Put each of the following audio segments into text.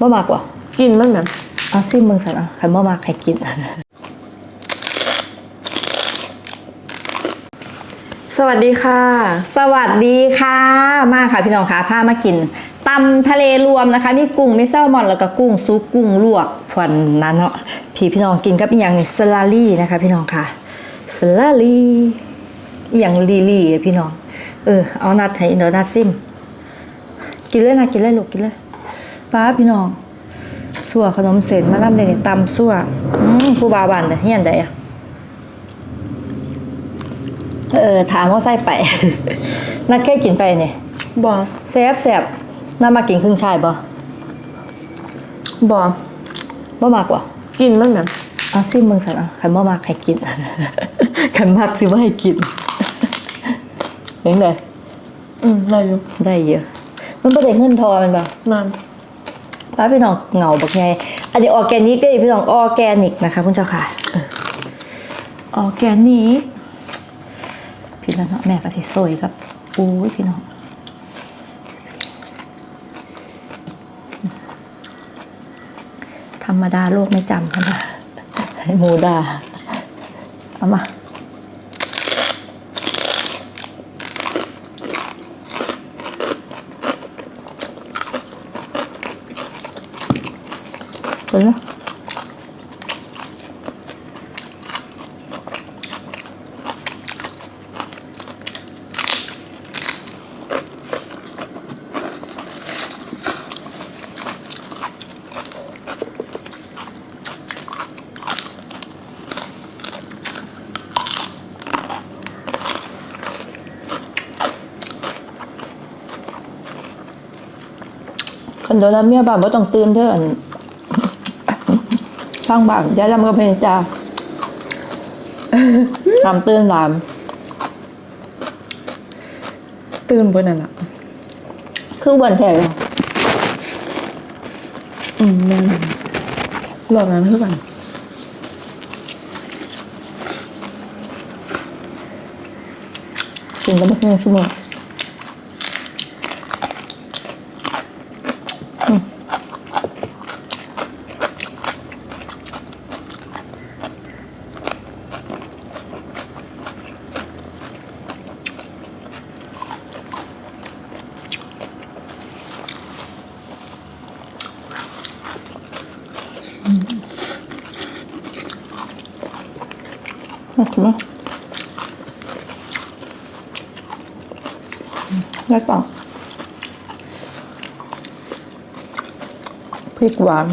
บ่มากกว่ากินมันแบบเอาซิมเมืองสันอะใครบ่มากใครกิน สวัสดีค่ะ สวัสดีค่ะ มาค่ะพี่น้องค่ะพามากินตำทะเลรวมนะคะ มีกุ้งมีแซลมอนแล้วก็กุ้งซุปกุ้งลวกผวนนั้นเนาะพี่พี่น้องกินกับอีกอย่างหนึงสลาลี่นะคะ พี่น้องค่ะสลาลี่อหย่างลีลี่อะพี่น้อง เออเอานัดให้เดี๋ยวนัดซิม กินเลยนะกินเลยลูกกินเลย ป้าพี่น้องสั่วขนมเส้นมาน้ำเดนี่ตำสั่วอืมผู้บาวบันเด้อเฮียนใดอะเออถามว่าไส้ไป นัดเคยกินไปเนี่ยบอแซ่บแซ่บน่ามากินครึ่งชายบ่บอบ่มากกว่ากินมันแบบเอาซิมเมืองสันอะใครบ่มากใครกินใครมากสิว่าให้กินยังไงอืมได้อยู่ได้เยอะมันบ่ได้เงินทอแมันบ่นาน ป้าพี่น้องเหงาบักไงอันนี้ออร์แกนิกได้อพี่น้องออร์แกนิกนะคะคุณเจ้าค่ะเออออร์แกนิกพี่แล้วเนาะแม่ก็สิสวยกับอุ้ยพี่น้องธรรมดาโลกไม่จำกันนะให้หมูดาเอามา นโดนแล้วเมียบ้านบ่ต้องตื่นเด้ออันข้างบ้านยายลำก็เพนจ้าทำตื่นหลาม ตื่นเบอร์นั่นอะคือวันแท้เลยอืมแม่นหลอกนั้นคือกันกินก็ไม่ใช่ชั่วโมง อืมน่ากินมาก แล้วต่อ พริกหวาน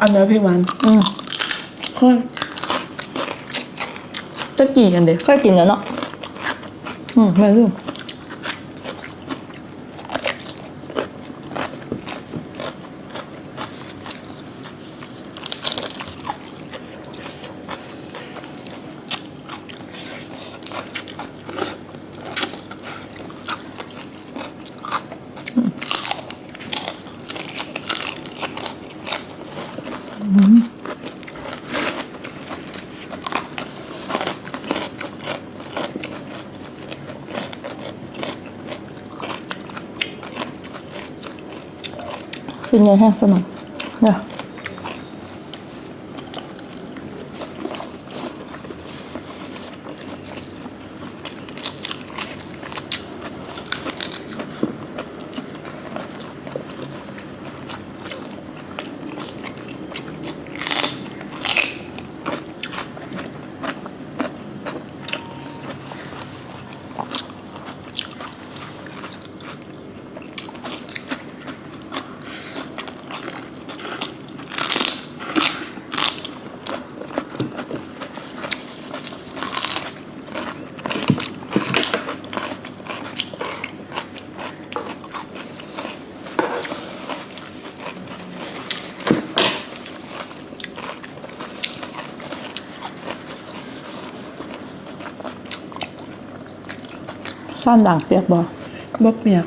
อันนี้พี่หวานอืมค่อยจะกี่กันเด็กเคยกินแล้วเนาะอืมไม่รู้ กินเยอ ซ่อนด่างเปียกบ่บ่เปียก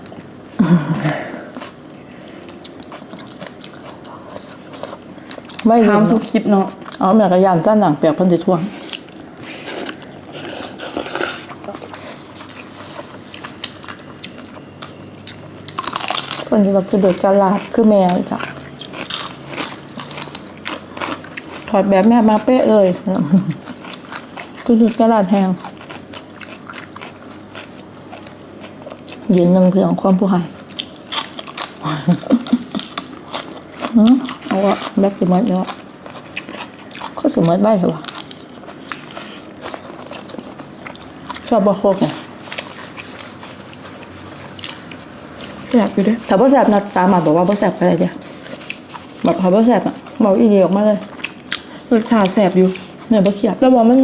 ไม่ถามสุคลิปเนาะอ๋อแม่กระยานสั้นด่างเปียกเพิ่นสิท่วงคนที่ว่าคือเด็กกะลาคือแมวจ้ะถอดแบบแม่มาเป๊ะเลยคือสุดกระลาดแหง ยืนหนึ่งเพื่องความผู้หายหืมเอาอะแบกสิมัดเนาะเขาสิมัดใบเหรอวะชอบบะโคกเนี่ยแสบอยู่เด้ถ้าบ่แสบนัดสามารถบอกว่าบ่แสบก็ได้เดียวแบบพอบ่แสบอะบอกอีเดียออกมาเลยรสชาติแสบอยู่เนี่ยบ่เขียบแต่ว่ามัน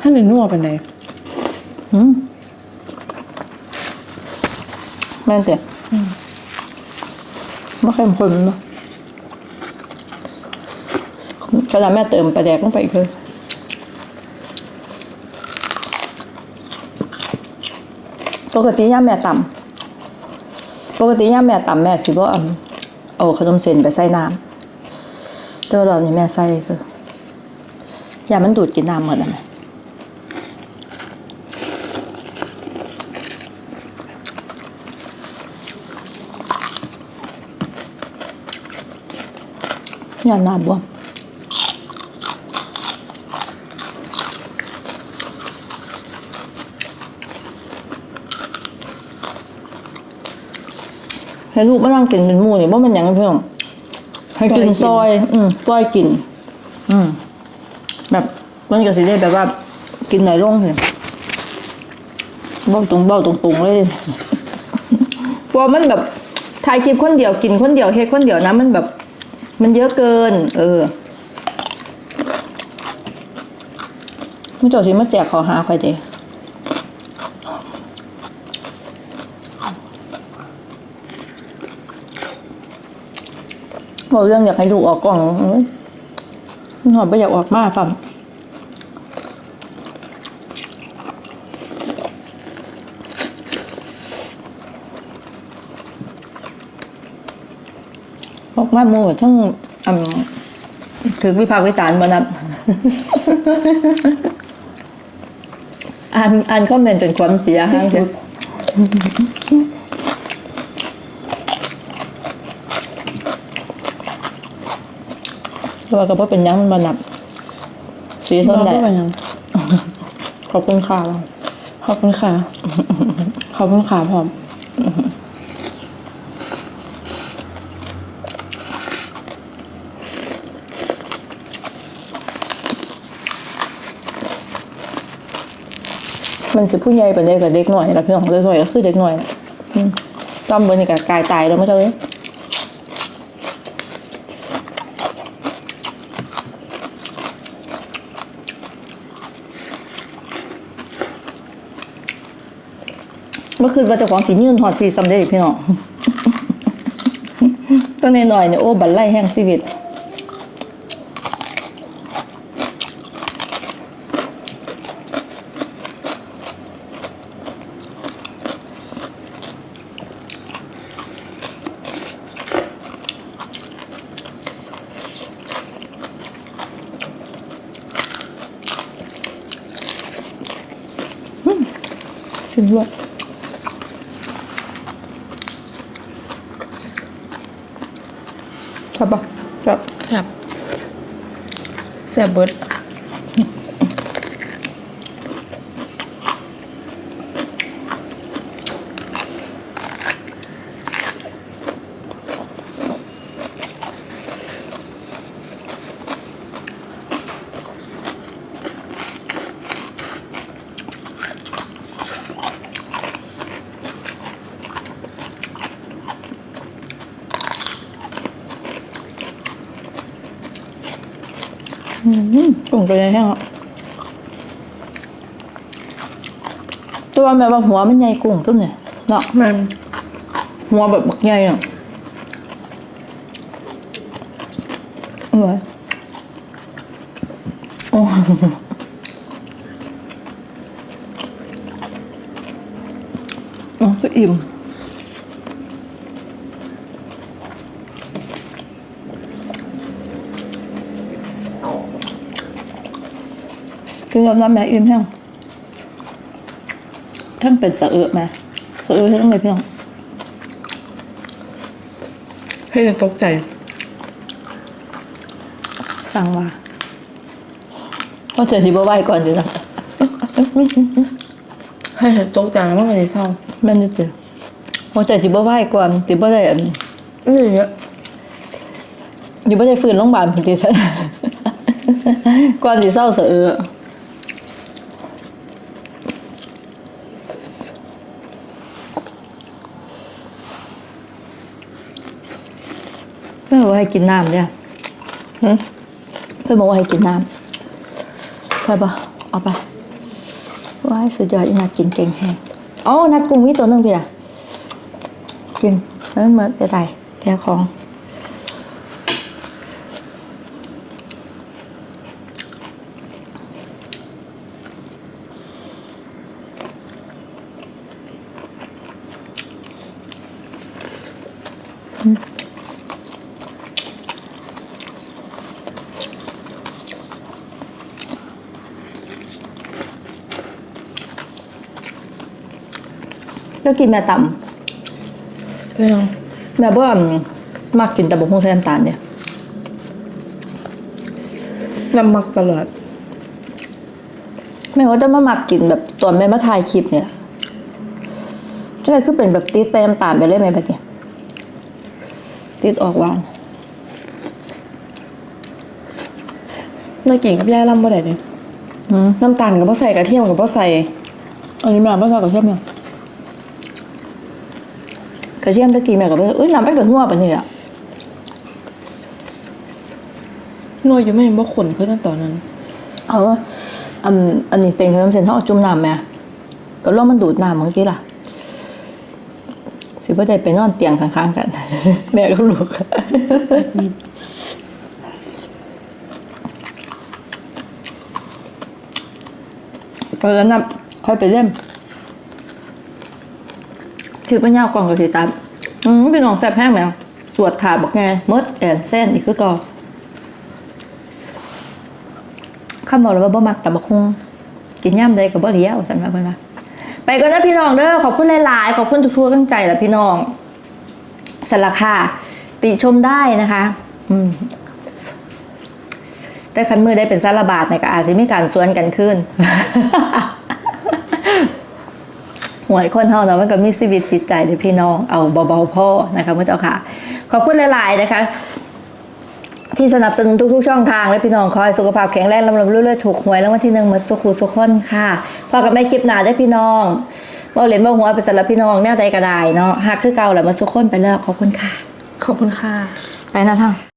ถ้าในนัวเป็นไงหืม แม่นเตียบ่เข้มข้นเนาะกระดาษแม่เติมปลาแดกลงไปอีกเลยปกติย่ามแม่ต่ำปกติย่ามแม่ต่ำแม่สิบ่เอาเอาขนมเส้นไปใส่น้ำแต่ว่ารอบนี้แม่ใส่ซะอย่ามันดูดกินน้ำหมดอะแม่ อย่าหนาบวมให้ลูกมานั่งกินเป็นหมูนี่ว่ามันหยังไงเพื่อนให้กินซอย อืมซอยกิน อืมแบบมันก็สิได้แบบว่า กินหน่อยลงเลยเบ้าตรงเบ้าตรงตรงๆเลยเพราะมันแบบถ่ายคลิปคนเดียวกินคนเดียวเฮ็ดคนเดียวนะมันแบบ มันเยอะเกิน เออมันจ้าสิมาแจกขอหาใครเดีบอกเรื่องอยากให้ดูออกกล่องหอมไม่อยากออกมากครับ มาหมูทั้งอืมถึงวิพากษ์วิจารณ์มานับ อ่านอ่านคอมเมนต์จนความเสียห้างเถอะแต่ว่าก็บ่เป็นหยังมันมานับ สีเท่าไหร่เราก็เป็นหยังขอบคุณค่ะขอบคุณค่ะขอบคุณค่ะพร้อม มันสิผู้ใหญ่เป็นเด็กกับเด็กหน่อยแล้วพี่น้องเด็กหน่อยก็คือเด็กหน่อยต้อมเบอร์นี่กับกายตายแล้วไม่เท่เลยเมื่อคืนว่าเจะของสียื่นถอดฟรีซัมเดย์พี่น้องตัวน้หน่อยเนี่ยโอ้บันไล่แห้งชีวิต ขึ้นด้วยครับปะครับครับแซ่บเบิด กุ้งตัวใหญ่แห้งอะตัวแบบว่าหัวมันใหญ่กุ้งตุ้มเนี่ยเนาะมันหัวแบบบักใหญ่เนาะเออโอ้อ๋อก็อิ่ม กินกับน้ำแม่อิ่มแห้งท่านเป็นสะเอือแม่สะเอือให้ต้องเลยพี่น้องให้จะตกใจ สั่งว่าเพราะเจอที่บ่ไหวก่อนสินะให้จะตกใจแล้วมันก็จะเศร้าแม่นอยู่เจอเพราะเจอที่บ่ไหวก่อนติบ่ได้อันนี่อย่างเงี้ยอยู่บ่ได้ฟื้นโรงพยาบาลพุ่นติซะก่อนสิเศร้าเสะเออเพื่อนบอกว่า ให้กินน้ำเนี่ยหึเพื่อนบอกว่าให้กินน้ำใช่ปะเอาไปว้ายสุดยอดอีนัดกินเก่งแฮงอ๋อนัดกุ้งมีตัวหนึงพี่ล่ะกินแล้วมันเหมือนจะได้แค่ของ แล้วกินแม่ตก็ยังำแม่บ่มากกินแต่บุกฮงใส่น้ำตาลเนี่ยน้ำมักตลอดแม่ว่าจะมามักกินแบบตอนแม่มาถ่ายคลิปเนี่ยจะเลยคือเป็นแบบติดใส่น้ำตาลไปเลยไหมแบบเนี้ยติดออกหวานน่ากินกับย่ายล่ำบ่ได้เลยอืมน้ำตาลกับพ่ใส่กระเทียมกับพ่ใส่อันนี้แม่ไม่ชอบกระเทียมเนี่ย กระเทียมตะกี้แม่ก็ไปเอ้ยน้ำมันก็งัวไปนี่แหละนวดอยู่ไม่เห็นบ่ขนเพื่อนตอนนั้น เอาอันอันนี้เต็งน้ำเส้นเขาเอาจุ่มน้ำแม่ก็ลองมันดูดน้ำเมื่อกี้ล่ะ สิบ่ได้ไปนอนเตียงข้างๆกัน แม่ก็ลูกก็แล้วนับค่อยไปเล่ม คือปัญญากล่องกับสีตามอืมพี่น้องแซ่บแห้งไหมสวดถาบอกไงมดแอนเส้นอีกคือก่อข้าบอกแล้วว่าบ่มักแต่บักฮุงกินย่ำใดกับบ่เลียวสันว่าเพิ่นว่าไปก็นะพี่น้องเด้อขอบคุณหลายๆ ขอบคุณทุกๆตั้งใจแหละพี่น้องสละค่ะ ติชมได้นะคะ อืมแต่คันมือได้เป็นสารบาทในก็อาจจะมีการสวนกันขึ้น วยคนเฮาเนาะมันก็มีชีวิตจิตใจเด้อพี่น้องเอาเบาๆพ่อนะคะพระเจ้าค่ะ ขอบคุณหลาย ๆ นะคะ ที่สนับสนุนทุก ๆ ช่องทางและพี่น้องขอให้สุขภาพแข็งแรงลำลำเรื่อยๆถูกหวยแล้ววันที่หนึ่งมาสุขูสุขคนค่ะพอกับแม่คลิปหนาได้อพี่น้องบ่เหรียญบ่หัวไปสำหรับพี่น้องแนวใดก็ได้เนาะหักคือเก่าแหละมาสุขคนไปแล้วขอบคุณค่ะ ขอบคุณค่ะ ไปนะท่าน